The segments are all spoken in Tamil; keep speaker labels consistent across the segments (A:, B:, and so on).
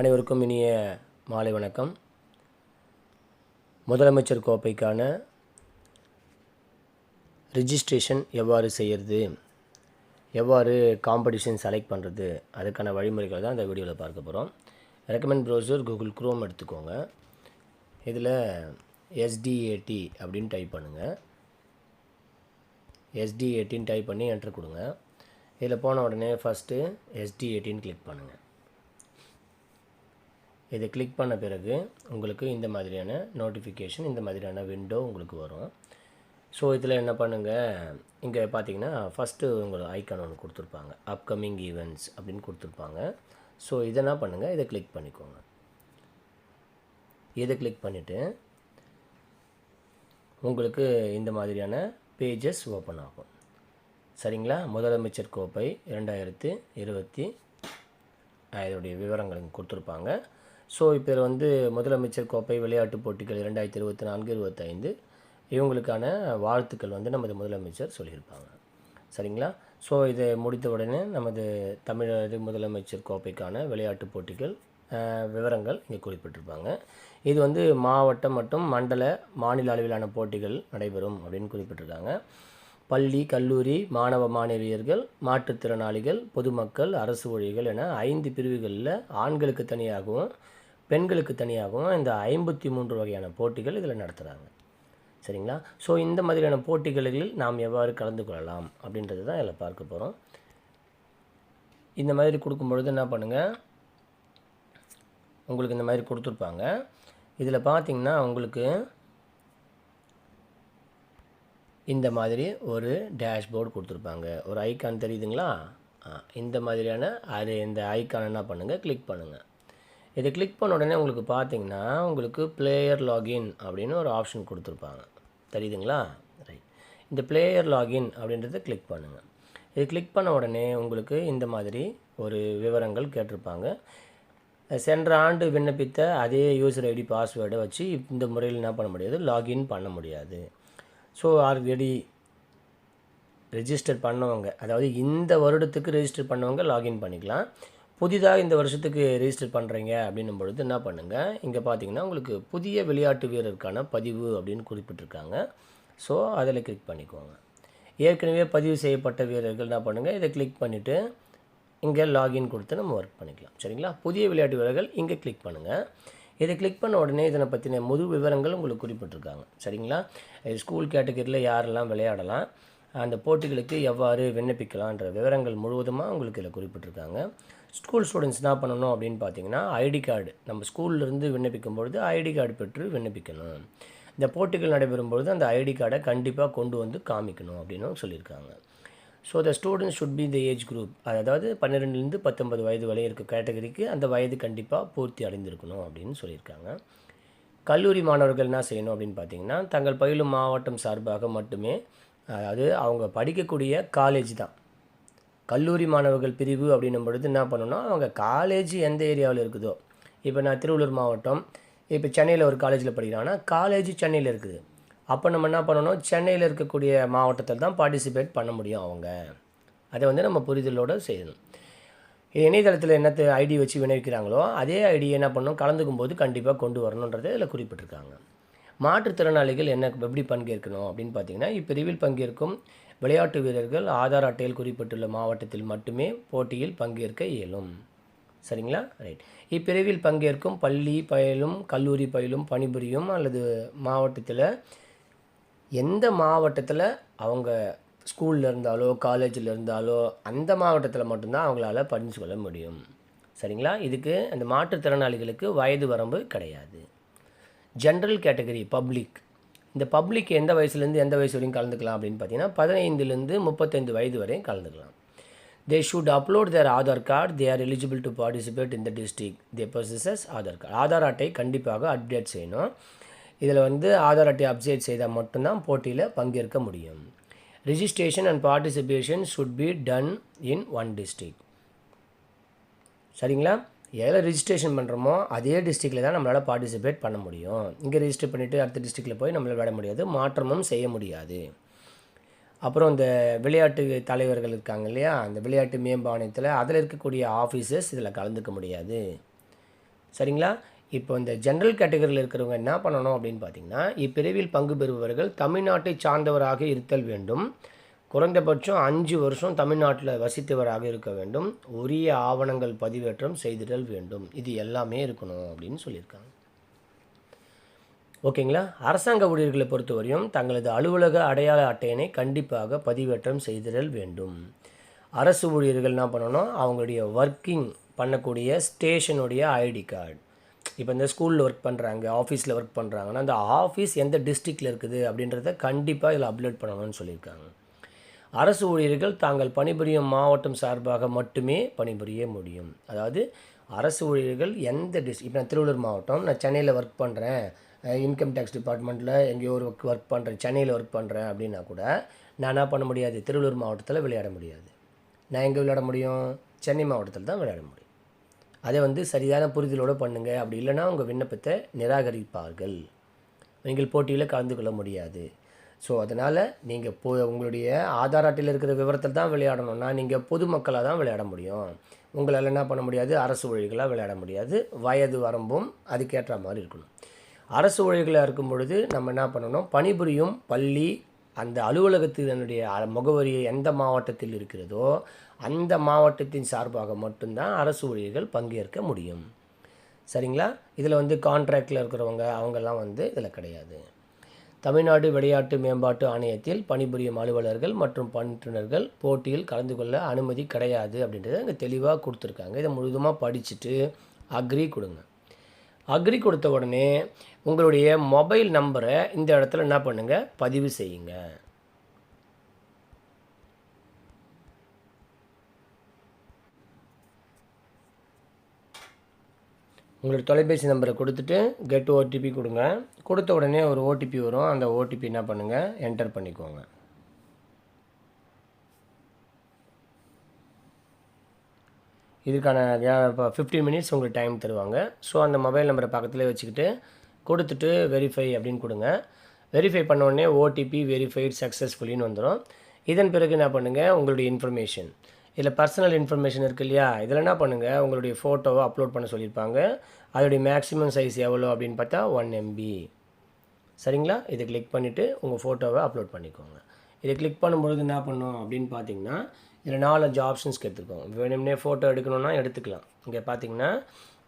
A: அனைவருக்கும் இனிய மாலை வணக்கம். முதலமைச்சர் கோப்பைக்கான ரிஜிஸ்ட்ரேஷன் எவ்வாறு செய்கிறது எவ்வாறு காம்படிஷன் செலக்ட் பண்ணுறது அதுக்கான வழிமுறைகள் தான் இந்த வீடியோவில் பார்க்க போகிறோம் ரெக்கமெண்ட் ப்ரௌசர் கூகுள் குரோம் எடுத்துக்கோங்க. இதில் எஸ்டிஏடி அப்படின்னு டைப் பண்ணுங்கள் எஸ்டிஏடின்னு டைப் பண்ணி என்ட்ரு கொடுங்க. இதில் போன உடனே ஃபஸ்ட்டு எஸ்டிஏடின்னு கிளிக் பண்ணுங்கள் இதை கிளிக் பண்ண பிறகு உங்களுக்கு இந்த மாதிரியான நோட்டிஃபிகேஷன் இந்த மாதிரியான விண்டோ உங்களுக்கு வரும். ஸோ இதில் என்ன பண்ணுங்கள் இங்கே பார்த்தீங்கன்னா ஃபஸ்ட்டு உங்களுக்கு ஐக்கான் ஒன்று கொடுத்துருப்பாங்க. அப்கமிங் ஈவெண்ட்ஸ் அப்படின்னு கொடுத்துருப்பாங்க. ஸோ இதை என்ன பண்ணுங்கள் இதை கிளிக் பண்ணிக்கோங்க. இதை கிளிக் பண்ணிவிட்டு உங்களுக்கு இந்த மாதிரியான பேஜஸ் ஓப்பன் ஆகும். சரிங்களா? முதலமைச்சர் கோப்பை இரண்டாயிரத்து இருபத்தி அதோடைய விவரங்கள் கொடுத்துருப்பாங்க. ஸோ இப்போ வந்து முதலமைச்சர் கோப்பை விளையாட்டுப் போட்டிகள் இரண்டாயிரத்தி இருபத்தி நான்கு இருபத்தைந்து இவங்களுக்கான வாழ்த்துக்கள் வந்து நமது முதலமைச்சர் சொல்லியிருப்பாங்க. சரிங்களா? ஸோ இதை முடித்த உடனே நமது தமிழக முதலமைச்சர் கோப்பைக்கான விளையாட்டுப் போட்டிகள் விவரங்கள் இங்கே குறிப்பிட்டிருப்பாங்க. இது வந்து மாவட்டம் மற்றும் மண்டல மாநில அளவிலான போட்டிகள் நடைபெறும் அப்படின்னு குறிப்பிட்டிருக்காங்க. பள்ளி கல்லூரி மாணவ மாணவியர்கள் மாற்றுத்திறனாளிகள் பொதுமக்கள் அரசு ஊழியர்கள் என ஐந்து பிரிவுகளில் ஆண்களுக்கு தனியாகவும் பெண்களுக்கு தனியாகவும் இந்த ஐம்பத்தி மூன்று வகையான போட்டிகள் இதில் நடத்துகிறாங்க சரிங்களா? ஸோ இந்த மாதிரியான போட்டிகளில் நாம் எவ்வாறு கலந்து கொள்ளலாம் அப்படின்றது தான் இதில் பார்க்க போகிறோம் இந்த மாதிரி கொடுக்கும்பொழுது என்ன பண்ணுங்கள் உங்களுக்கு இந்த மாதிரி கொடுத்துருப்பாங்க. இதில் பார்த்திங்கன்னா உங்களுக்கு இந்த மாதிரி ஒரு டேஷ்போர்டு கொடுத்துருப்பாங்க. ஒரு ஐக்கான் தெரியுதுங்களா? இந்த மாதிரியான அது இந்த ஐக்கான் என்ன பண்ணுங்கள் கிளிக் பண்ணுங்கள் இதை கிளிக் பண்ண உடனே உங்களுக்கு பார்த்தீங்கன்னா உங்களுக்கு பிளேயர் லாகின் அப்படின்னு ஒரு ஆப்ஷன் கொடுத்துருப்பாங்க. தெரியுதுங்களா? ரைட் இந்த பிளேயர் லாகின் அப்படின்றத கிளிக் பண்ணுங்கள் இது கிளிக் பண்ண உடனே உங்களுக்கு இந்த மாதிரி ஒரு விவரங்கள் கேட்டிருப்பாங்க. சென்ற ஆண்டு விண்ணப்பித்த அதே யூசர் ஐடி பாஸ்வேர்டை வச்சு இந்த முறையில் என்ன பண்ண முடியாது? லாகின் பண்ண முடியாது. ஸோ ஆல்ரெடி ரெஜிஸ்டர் பண்ணவங்க. அதாவது இந்த வருடத்துக்கு ரெஜிஸ்டர் பண்ணவங்க லாகின் பண்ணிக்கலாம். புதிதாக இந்த வருஷத்துக்கு ரெஜிஸ்டர் பண்ணுறீங்க அப்படின்னும் பொழுது என்ன பண்ணுங்கள் இங்கே பார்த்தீங்கன்னா உங்களுக்கு புதிய விளையாட்டு வீரருக்கான பதிவு அப்படின்னு குறிப்பிட்டிருக்காங்க. ஸோ அதில் கிளிக் பண்ணிக்கோங்க. ஏற்கனவே பதிவு செய்யப்பட்ட வீரர்கள் என்ன பண்ணுங்கள் இதை கிளிக் பண்ணிவிட்டு இங்கே லாகின் கொடுத்து நம்ம ஒர்க் பண்ணிக்கலாம். சரிங்களா? புதிய விளையாட்டு வீரர்கள் இங்கே கிளிக் பண்ணுங்கள் இதை கிளிக் பண்ண உடனே இதனை பற்றின முழு விவரங்கள் உங்களுக்கு குறிப்பிட்டிருக்காங்க. சரிங்களா? இது ஸ்கூல் கேட்டகரியில் யாரெல்லாம் விளையாடலாம் அந்த போட்டிகளுக்கு எவ்வாறு விண்ணப்பிக்கலான்ற விவரங்கள் முழுவதுமாக உங்களுக்கு இதில் குறிப்பிட்டிருக்காங்க. ஸ்கூல் ஸ்டூடெண்ட்ஸ் என்ன பண்ணணும் அப்படின்னு பார்த்தீங்கன்னா ஐடி கார்டு நம்ம ஸ்கூல்லேருந்து விண்ணப்பிக்கும் பொழுது ஐடி கார்டு பெற்று விண்ணப்பிக்கணும். இந்த போட்டிகள் நடைபெறும் பொழுது அந்த ஐடி கார்டை கண்டிப்பாக கொண்டு வந்து காமிக்கணும் அப்படின்னு சொல்லியிருக்காங்க. So the students should be the age group அதாவது பன்னிரெண்டுலேருந்து பத்தொன்பது வயது வரை இருக்க கேட்டகரிக்கு அந்த வயது கண்டிப்பாக பூர்த்தி அடைந்திருக்கணும் அப்படின்னு சொல்லியிருக்காங்க. கல்லூரி மாணவர்கள் என்ன செய்யணும் அப்படின்னு பார்த்தீங்கன்னா தங்கள் பயிலும் மாவட்டம் சார்பாக மட்டுமே அதாவது அவங்க படிக்கக்கூடிய காலேஜ் தான். கல்லூரி மாணவர்கள் பிரிவு அப்படின்னும் பொழுது என்ன பண்ணணும்னா அவங்க காலேஜ் எந்த ஏரியாவில் இருக்குதோ இப்போ நான் திருவள்ளூர் மாவட்டம் இப்போ சென்னையில் ஒரு காலேஜில் படிக்கிறாங்கன்னா காலேஜ் சென்னையில் இருக்குது. அப்போ நம்ம என்ன பண்ணணும்? சென்னையில் இருக்கக்கூடிய மாவட்டத்தில் தான் பார்ட்டிசிபேட் பண்ண முடியும் அவங்க. அதை வந்து நம்ம புரிதலோடு செய்யணும். இது இணையதளத்தில் என்னத்தை ஐடி வச்சு வினைவிக்கிறாங்களோ அதே ஐடி என்ன பண்ணணும்? கலந்துக்கும் போது கண்டிப்பாக கொண்டு வரணுன்றது இதில் குறிப்பிட்டிருக்காங்க. மாற்றுத்திறனாளிகள் என்ன எப்படி பங்கேற்கணும் அப்படின்னு பார்த்தீங்கன்னா இப்பிரிவில் பங்கேற்கும் விளையாட்டு வீரர்கள் ஆதார் அட்டையில் குறிப்பிட்டுள்ள மாவட்டத்தில் மட்டுமே போட்டியில் பங்கேற்க இயலும். சரிங்களா? ரைட் இப்பிரிவில் பங்கேற்கும் பள்ளி பயிலும் கல்லூரி பயிலும் பணிபுரியும் அல்லது மாவட்டத்தில் எந்த மாவட்டத்தில் அவங்க ஸ்கூலில் இருந்தாலோ காலேஜில் இருந்தாலோ அந்த மாவட்டத்தில் மட்டும்தான் அவங்களால படித்து கொள்ள முடியும். சரிங்களா? இதுக்கு அந்த மாற்றுத்திறனாளிகளுக்கு வயது வரம்பு கிடையாது. ஜென்ரல் கேட்டகரி பப்ளிக் இந்த பப்ளிக் எந்த வயசுலேருந்து எந்த வயசு வரையும் கலந்துக்கலாம் அப்படின்னு பார்த்தீங்கன்னா பதினைந்துலேருந்து முப்பத்தைந்து வயது வரையும் கலந்துக்கலாம். They should upload their Aadhaar card they are eligible to participate in district district. They possesses Aadhaar card Aadhaar அட்டை கண்டிப்பாக அப்டேட் செய்யணும். இதில் வந்து ஆதார் அட்டை அப்டேட் செய்தால் மட்டும்தான் போட்டியில் பங்கேற்க முடியும். Registration and participation should be done in one district சரிங்களா? எதில் ரிஜிஸ்ட்ரேஷன் பண்ணுறோமோ அதே டிஸ்ட்ரிக்டில் தான் நம்மளால் பார்ட்டிசிபேட் பண்ண முடியும். இங்கே ரிஜிஸ்டர் பண்ணிவிட்டு அடுத்த டிஸ்ட்ரிக்டில் போய் நம்மளால் விளையாட முடியாது. மாற்றமும் செய்ய முடியாது. அப்புறம் இந்த விளையாட்டு தலைவர்கள் இருக்காங்க இல்லையா? அந்த விளையாட்டு மேம்பாணையத்தில் அதில் இருக்கக்கூடிய ஆஃபீஸர்ஸ் இதில் கலந்துக்க முடியாது. சரிங்களா? இப்போ இந்த ஜென்ரல் கேட்டகரியில் இருக்கிறவங்க என்ன பண்ணணும் அப்படின்னு பார்த்தீங்கன்னா இப்பிரிவில் பங்கு பெறுபவர்கள் தமிழ்நாட்டை சார்ந்தவராக இருத்தல் வேண்டும். குறைந்தபட்சம் அஞ்சு வருஷம் தமிழ்நாட்டில் வசித்தவராக இருக்க வேண்டும். உரிய ஆவணங்கள் பதிவேற்றம் செய்திடல் வேண்டும். இது எல்லாமே இருக்கணும் அப்படின்னு சொல்லியிருக்காங்க. ஓகேங்களா? அரசாங்க ஊழியர்களை பொறுத்தவரையும் தங்களது அலுவலக அடையாள அட்டையினை கண்டிப்பாக பதிவேற்றம் செய்திடல் வேண்டும். அரசு ஊழியர்கள் என்ன பண்ணணும்? அவங்களுடைய ஒர்க்கிங் பண்ணக்கூடிய ஸ்டேஷனுடைய ஐடி கார்டு இப்போ இந்த ஸ்கூலில் ஒர்க் பண்ணுறாங்க ஆஃபீஸில் ஒர்க் பண்ணுறாங்கன்னா அந்த ஆஃபீஸ் எந்த டிஸ்ட்ரிக்டில் இருக்குது அப்படின்றத கண்டிப்பாக இதில் அப்லோட் பண்ணணும்னு சொல்லியிருக்காங்க. அரசு ஊழியர்கள் தாங்கள் பணிபுரியும் மாவட்டம் சார்பாக மட்டுமே பணிபுரிய முடியும். அதாவது அரசு ஊழியர்கள் எந்த டிஸ் இப்போ நான் திருவள்ளூர் மாவட்டம் நான் சென்னையில் ஒர்க் பண்ணுறேன் இன்கம் டேக்ஸ் டிபார்ட்மெண்ட்டில் எங்கேயோ ஒரு ஒர்க் ஒர்க் பண்ணுறேன் சென்னையில் ஒர்க் பண்ணுறேன் அப்படின்னா கூட நான் என்ன பண்ண முடியாது? திருவள்ளூர் மாவட்டத்தில் விளையாட முடியாது. நான் எங்கே விளையாட முடியும்? சென்னை மாவட்டத்தில் தான் விளையாட முடியும். அதை வந்து சரியான புரிதலோடு பண்ணுங்கள் அப்படி இல்லைன்னா உங்கள் விண்ணப்பத்தை நிராகரிப்பார்கள். நீங்கள் போட்டியில் கலந்து கொள்ள முடியாது. ஸோ அதனால் நீங்கள் போ உங்களுடைய ஆதார் அட்டையில் இருக்கிற விவரத்தில் தான் விளையாடணும்னா நீங்கள் பொதுமக்களாக தான் விளையாட முடியும். உங்களால் என்ன பண்ண முடியாது? அரசு ஊழியர்களாக விளையாட முடியாது. வயது வரம்பும் அதுக்கேற்ற மாதிரி இருக்கணும். அரசு ஊழியர்களாக இருக்கும் பொழுது நம்ம என்ன பண்ணணும்? பணிபுரியும் பள்ளி அந்த அலுவலகத்தினுடைய முகவரி எந்த மாவட்டத்தில் இருக்கிறதோ அந்த மாவட்டத்தின் சார்பாக மட்டும்தான் அரசு ஊழியர்கள் பங்கேற்க முடியும். சரிங்களா? இதில் வந்து கான்ட்ராக்டில் இருக்கிறவங்க அவங்கெல்லாம் வந்து இதில் கிடையாது. தமிழ்நாடு விளையாட்டு மேம்பாட்டு ஆணையத்தில் பணிபுரியும் அலுவலர்கள் மற்றும் பணியாளர்கள் போட்டியில் கலந்து கொள்ள அனுமதி கிடையாது அப்படின்றத அங்கே தெளிவாக கொடுத்துருக்காங்க. இதை முழுதுமாக படிச்சுட்டு அக்ரி கொடுங்க. அக்ரி கொடுத்த உடனே உங்களுடைய மொபைல் நம்பரை இந்த இடத்துல என்ன பண்ணுங்கள் பதிவு செய்யுங்க. உங்களோட தொலைபேசி நம்பரை கொடுத்துட்டு கெட் ஓடிபி கொடுங்க. கொடுத்த உடனே ஒரு ஓடிபி வரும். அந்த ஓடிபி என்ன பண்ணுங்கள் என்டர் பண்ணிக்கோங்க. இதுக்கான இப்போ ஃபிஃப்டீன் மினிட்ஸ் உங்களுக்கு டைம் தருவாங்க. ஸோ அந்த மொபைல் நம்பரை பக்கத்துலேயே வச்சுக்கிட்டு கொடுத்துட்டு வெரிஃபை அப்படின்னு கொடுங்க. வெரிஃபை பண்ண உடனே ஓடிபி வெரிஃபைட் சக்ஸஸ்ஃபுல்லின்னு வந்துடும் இதன் பிறகு என்ன பண்ணுங்கள் உங்களுடைய இன்ஃபர்மேஷன் இதில் பர்சனல் இன்ஃபர்மேஷன் இருக்கு இல்லையா? இதில் என்ன பண்ணுங்கள் உங்களுடைய ஃபோட்டோவை அப்லோட் பண்ண சொல்லியிருப்பாங்க. அதோடைய மேக்ஸிமம் சைஸ் எவ்வளோ அப்படின்னு பார்த்தா ஒன் எம்பி சரிங்களா? இதை கிளிக் பண்ணிவிட்டு உங்கள் ஃபோட்டோவை அப்லோட் பண்ணிக்கோங்க. இதை கிளிக் பண்ணும்பொழுது என்ன பண்ணும் அப்படின்னு பார்த்தீங்கன்னா இதில் நாலஞ்சு ஆப்ஷன்ஸ் எடுத்துருக்கோம் வேணும்னே ஃபோட்டோ எடுக்கணும்னா எடுத்துக்கலாம். இங்கே பார்த்தீங்கன்னா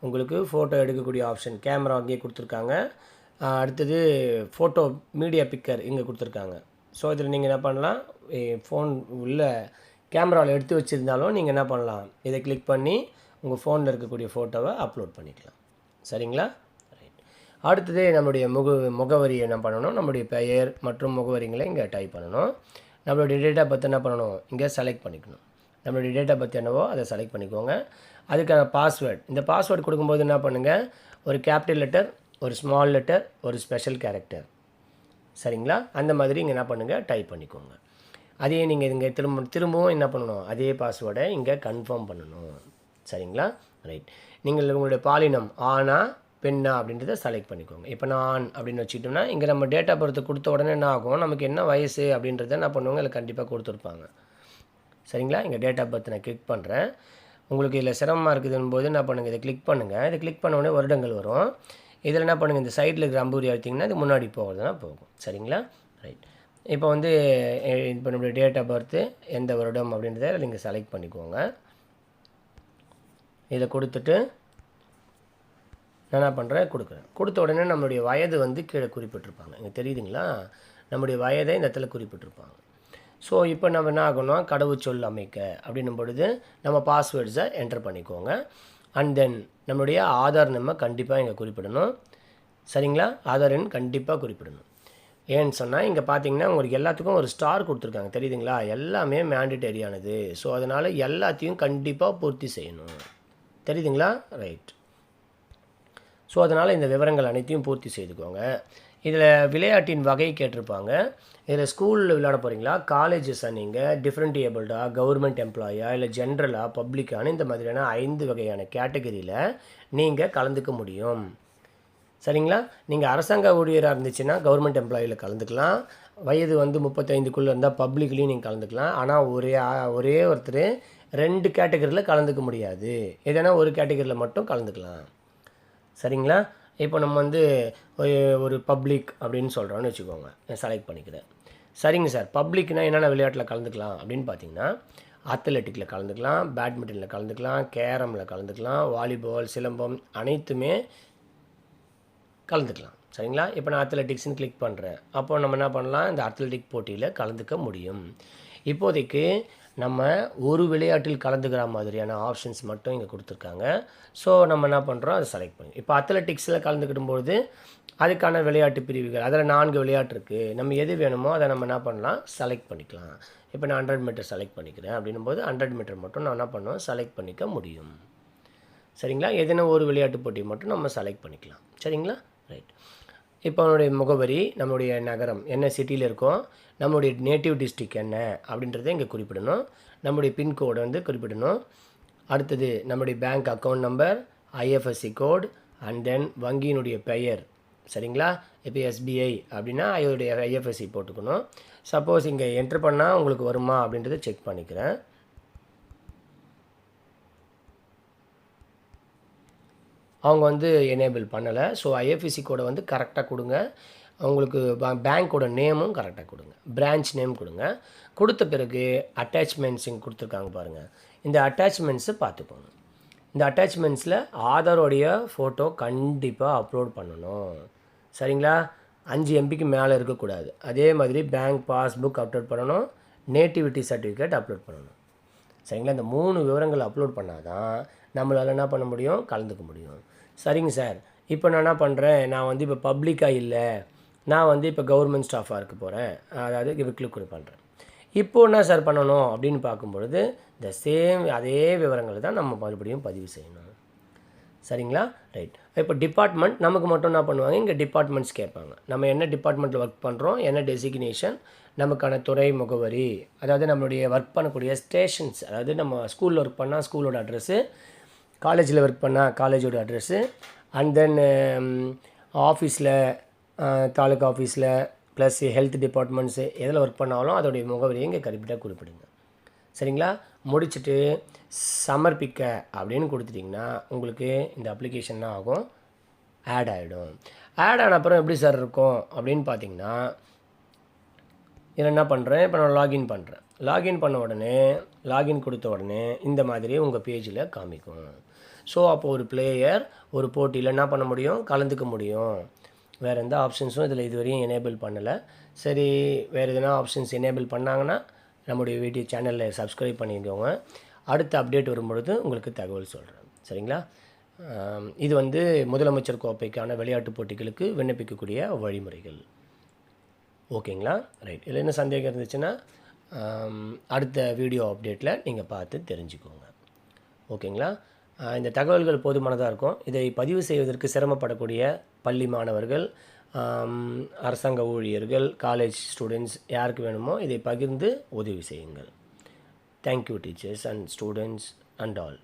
A: உங்களுக்கு ஃபோட்டோ எடுக்கக்கூடிய ஆப்ஷன் கேமரா அங்கேயே கொடுத்துருக்காங்க. அடுத்தது ஃபோட்டோ மீடியா பிக்கர் இங்கே கொடுத்துருக்காங்க. ஸோ இதில் நீங்கள் என்ன பண்ணலாம்? ஃபோன் உள்ள கேமராவில் எடுத்து வச்சுருந்தாலும் நீங்கள் என்ன பண்ணலாம்? இதை கிளிக் பண்ணி உங்கள் ஃபோனில் இருக்கக்கூடிய ஃபோட்டோவை அப்லோட் பண்ணிக்கலாம். சரிங்களா? ரைட் அடுத்தது நம்மளுடைய முக முகவரி என்ன பண்ணணும்? நம்மளுடைய பெயர் மற்றும் முகவரிங்களை இங்கே டைப் பண்ணணும். நம்மளுடைய டேட்டா பற்றி என்ன பண்ணணும்? இங்கே செலக்ட் பண்ணிக்கணும். நம்மளுடைய டேட்டா பற்றி என்னவோ அதை செலக்ட் பண்ணிக்கோங்க. அதுக்கான பாஸ்வேர்டு இந்த பாஸ்வேர்டு கொடுக்கும்போது என்ன பண்ணுங்கள் ஒரு கேபிட்டல் லெட்டர் ஒரு ஸ்மால் லெட்டர் ஒரு ஸ்பெஷல் கேரக்டர் சரிங்களா? அந்த மாதிரி இங்கே என்ன பண்ணுங்கள் டைப் பண்ணிக்கோங்க. அதே நீங்கள் இங்கே திரும்ப திரும்பவும் என்ன பண்ணணும்? அதே பாஸ்வேர்டை இங்கே கன்ஃபார்ம் பண்ணணும். சரிங்களா? ரைட் நீங்கள் உங்களுடைய பாலினம் ஆனா பெண்ணா அப்படின்றத செலக்ட் பண்ணிக்கோங்க. இப்போ நான் ஆண் அப்படின்னு வச்சுக்கிட்டோம்னா இங்கே நம்ம டேட் ஆஃப் பர்த் கொடுத்த உடனே என்ன ஆகும்? நமக்கு என்ன வயசு அப்படின்றத என்ன பண்ணுவாங்க. இல்லை கண்டிப்பாக கொடுத்துருப்பாங்க. சரிங்களா? இங்கே டேட் ஆஃப் பர்த் நான் கிளிக் பண்ணுறேன் உங்களுக்கு இதில் சிரமமாக இருக்குதுன்னு போது என்ன பண்ணுங்கள் இதை கிளிக் பண்ணுங்கள் இதை கிளிக் பண்ண உடனே வருடங்கள் வரும். இதில் என்ன பண்ணுங்கள் இந்த சைடில் இருக்கிற அம்பூரி அழுத்திங்கன்னா இது முன்னாடி போகிறதுனா போகும். சரிங்களா? ரைட் இப்போ வந்து இப்போ நம்மளுடைய டேட் ஆஃப் பர்த்து எந்த வருடம் அப்படின்றத நீங்கள் செலக்ட் பண்ணிக்கோங்க. இதை கொடுத்துட்டு நான் என்ன பண்ணுறேன் கொடுக்குறேன். கொடுத்த உடனே நம்மளுடைய வயது வந்து கீழே குறிப்பிட்டிருப்பாங்க. இங்கே தெரியுதுங்களா? நம்முடைய வயதை இந்த இடத்துல குறிப்பிட்டிருப்பாங்க. ஸோ இப்போ நம்ம என்ன ஆகணும்? கடவுச்சொல் அமைக்க. அப்படின்னும் பொழுது நம்ம பாஸ்வேர்ட்ஸை என்டர் பண்ணிக்கோங்க. அண்ட் தென் நம்மளுடைய ஆதார் நம்ம கண்டிப்பாக இங்கே குறிப்பிடணும். சரிங்களா? ஆதார் எண் கண்டிப்பாக குறிப்பிடணும். ஏன்னு சொன்னால் இங்கே பார்த்தீங்கன்னா உங்களுக்கு எல்லாத்துக்கும் ஒரு ஸ்டார் கொடுத்துருக்காங்க. தெரியுதுங்களா? எல்லாமே மேண்டிட்டரியானது ஸோ அதனால் எல்லாத்தையும் கண்டிப்பாக பூர்த்தி செய்யணும். தெரியுதுங்களா? ரைட் ஸோ அதனால் இந்த விவரங்கள் அனைத்தையும் பூர்த்தி செய்துக்கோங்க. இதில் விளையாட்டின் வகை கேட்டிருப்பாங்க. இதில் ஸ்கூலில் விளையாட போகிறீங்களா காலேஜஸாக நீங்கள் டிஃப்ரெண்ட் ஏபிள்டா கவர்மெண்ட் எம்ப்ளாயா இல்லை ஜென்ரலாக பப்ளிக்கான இந்த மாதிரியான ஐந்து வகையான கேட்டகரியில் நீங்கள் கலந்துக்க முடியும். சரிங்களா? நீங்கள் அரசாங்க ஊழியராக இருந்துச்சுன்னா கவர்மெண்ட் எம்ப்ளாயில் கலந்துக்கலாம். வயது வந்து முப்பத்தைந்துக்குள்ளே இருந்தால் பப்ளிக்லேயும் நீங்கள் கலந்துக்கலாம். ஆனால் ஒரே ஆ- ஒரே ஒருத்தர் ரெண்டு கேட்டகரியில் கலந்துக்க முடியாது. எதனா ஒரு கேட்டகரியில் மட்டும் கலந்துக்கலாம். சரிங்களா? இப்போ நம்ம வந்து ஒரு- ஒரு பப்ளிக் அப்படின்னு சொல்கிறோன்னு வச்சுக்கோங்க. செலக்ட் பண்ணிக்கிறேன். சரிங்க சார். பப்ளிக்னால் என்னென்ன விளையாட்டில் கலந்துக்கலாம் அப்படின்னு பார்த்தீங்கன்னா அத்லெட்டிக்கில் கலந்துக்கலாம் பேட்மிண்டனில் கலந்துக்கலாம் கேரமில் கலந்துக்கலாம் வாலிபால் சிலம்பம் அனைத்துமே கலந்துக்கலாம். சரிங்களா? இப்போ நான் அத்லெட்டிக்ஸ்னு கிளிக் பண்ணுறேன் அப்போ நம்ம என்ன பண்ணலாம்? இந்த அத்லெட்டிக் போட்டியில் கலந்துக்க முடியும். இப்போதைக்கு நம்ம ஒரு விளையாட்டில் கலந்துக்கிற மாதிரியான ஆப்ஷன்ஸ் மட்டும் இங்கே கொடுத்துருக்காங்க. ஸோ நம்ம என்ன பண்ணுறோம் அதை செலக்ட் பண்ணி. இப்போ அத்லெட்டிக்ஸில் கலந்துக்கிடும்போது அதுக்கான விளையாட்டு பிரிவுகள் அதில் நான்கு விளையாட்டு இருக்குது நம்ம எது வேணுமோ அதை நம்ம என்ன பண்ணலாம்? செலக்ட் பண்ணிக்கலாம். இப்போ நான் ஹண்ட்ரட் மீட்டர் செலக்ட் பண்ணிக்கிறேன் அப்படின்னும் போது ஹண்ட்ரட் மீட்டர் மட்டும் நான் என்ன பண்ணுவேன்? செலக்ட் பண்ணிக்க முடியும். சரிங்களா? எதனா ஒரு விளையாட்டு போட்டி மட்டும் நம்ம செலக்ட் பண்ணிக்கலாம். சரிங்களா? ரைட் இப்போ நம்மளுடைய முகவரி நம்மளுடைய நகரம். என்ன சிட்டியில் இருக்கோம் நம்மளுடைய நேட்டிவ் டிஸ்ட்ரிக் என்ன அப்படின்றத இங்கே குறிப்பிடணும். நம்முடைய பின்கோடு வந்து குறிப்பிடணும். அடுத்தது நம்முடைய bank account number IFSC code and then வங்கியினுடைய பெயர். சரிங்களா? இப்போ எஸ்பிஐ அப்படின்னா அதோடைய ஐஎஃப்எஸ்சி போட்டுக்கணும். சப்போஸ் இங்கே என்ட்ரு பண்ணால் உங்களுக்கு வருமா அப்படின்றத செக் பண்ணிக்கிறேன். அவங்க வந்து எனேபிள் பண்ணலை. ஸோ ஐஎஃப்எஸ்சி கோடை வந்து கரெக்டாக கொடுங்க. அவங்களுக்கு பேங்க்கோட நேமும் கரெக்டாக கொடுங்க. பிரான்ச் நேம் கொடுங்க. கொடுத்த பிறகு அட்டாச்மெண்ட்ஸுங்க கொடுத்துருக்காங்க பாருங்கள் இந்த அட்டாச்மெண்ட்ஸை பார்த்துக்கோங்க. இந்த அட்டாச்மெண்ட்ஸில் ஆதாரோடைய ஃபோட்டோ கண்டிப்பாக அப்லோட் பண்ணணும். சரிங்களா? அஞ்சு எம்பிக்கு மேலே இருக்கக்கூடாது. அதே மாதிரி பேங்க் பாஸ்புக் அப்லோட் பண்ணணும். நேட்டிவிட்டி சர்டிஃபிகேட் அப்லோட் பண்ணணும். சரிங்களா? இந்த மூணு விவரங்கள் அப்லோட் பண்ணால் தான் நம்மளால் என்ன பண்ண முடியும்? கலந்துக்க முடியும். சரிங்க சார். இப்போ நான் என்ன பண்ணுறேன் நான் வந்து இப்போ பப்ளிக்காக இல்லை. நான் வந்து இப்போ கவர்மெண்ட் ஸ்டாஃபாக இருக்க போகிறேன் அதாவது இப்போ கிளிக் பண்ணுறேன் இப்போ என்ன சார் பண்ணணும் அப்படின்னு பார்க்கும்பொழுது இந்த சேம் அதே விவரங்களை தான் நம்ம மறுபடியும் பதிவு செய்யணும். சரிங்களா? ரைட் இப்போ டிபார்ட்மெண்ட் நமக்கு மட்டும் என்ன பண்ணுவாங்க? இங்கே டிபார்ட்மெண்ட்ஸ் கேட்பாங்க. நம்ம என்ன டிபார்ட்மெண்ட்டில் ஒர்க் பண்ணுறோம் என்ன டெசிக்னேஷன் நமக்கான துறை முகவரி அதாவது நம்மளுடைய ஒர்க் பண்ணக்கூடிய ஸ்டேஷன்ஸ் அதாவது நம்ம ஸ்கூலில் ஒர்க் பண்ணால் ஸ்கூலோட அட்ரஸ்ஸு காலேஜில் ஒர்க் பண்ணால் காலேஜோட அட்ரஸ்ஸு அண்ட் தென் ஆஃபீஸில் தாலுக்கா ஆஃபீஸில் ப்ளஸ் ஹெல்த் டிபார்ட்மெண்ட்ஸு எதில் ஒர்க் பண்ணாலும் அதோடைய முகவரியை இங்கே கரெக்டாக குறிப்பிடுங்க. சரிங்களா? முடிச்சுட்டு சமர்ப்பிக்க அப்படின்னு கொடுத்துட்டிங்கன்னா உங்களுக்கு இந்த அப்ளிகேஷன் தான் ஆகும்? ஆட் ஆகிடும் ஆட் ஆன அப்புறம் எப்படி சார் இருக்கும் அப்படின்னு பார்த்தீங்கன்னா இதில் என்ன பண்ணுறேன் இப்போ நான் லாகின் பண்ணுறேன் லாகின் பண்ண உடனே லாகின் கொடுத்த உடனே இந்த மாதிரி உங்கள் பேஜில் காமிக்கும். ஸோ அப்போ ஒரு பிளேயர் ஒரு போட்டியில் என்ன பண்ண முடியும்? கலந்துக்க முடியும். வேறு எந்த ஆப்ஷன்ஸும் இதில் இதுவரையும் எனேபிள் பண்ணலை. சரி வேறு எதனா ஆப்ஷன்ஸ் எனேபிள் பண்ணாங்கன்னா நம்முடைய வீடியோ சேனலில் சப்ஸ்கிரைப் பண்ணிக்கோங்க. அடுத்த அப்டேட் வரும்பொழுது உங்களுக்கு தகவல் சொல்கிறேன் சரிங்களா? இது வந்து முதலமைச்சர் கோப்பைக்கான விளையாட்டுப் போட்டிகளுக்கு விண்ணப்பிக்கக்கூடிய வழிமுறைகள். ஓகேங்களா? ரைட் இதில் என்ன சந்தேகம் இருந்துச்சுன்னா அடுத்த வீடியோ அப்டேட்டில் நீங்கள் பார்த்து தெரிஞ்சுக்கோங்க. ஓகேங்களா? இந்த தகவல்கள் போதுமானதாக இருக்கும். இதை பதிவு செய்வதற்கு சிரமப்படக்கூடிய பள்ளி மாணவர்கள் அரசாங்க ஊழியர்கள் காலேஜ் ஸ்டூடெண்ட்ஸ் யாருக்கு வேணுமோ இதை பகிர்ந்து உதவி செய்யுங்கள். Thank you teachers and students and all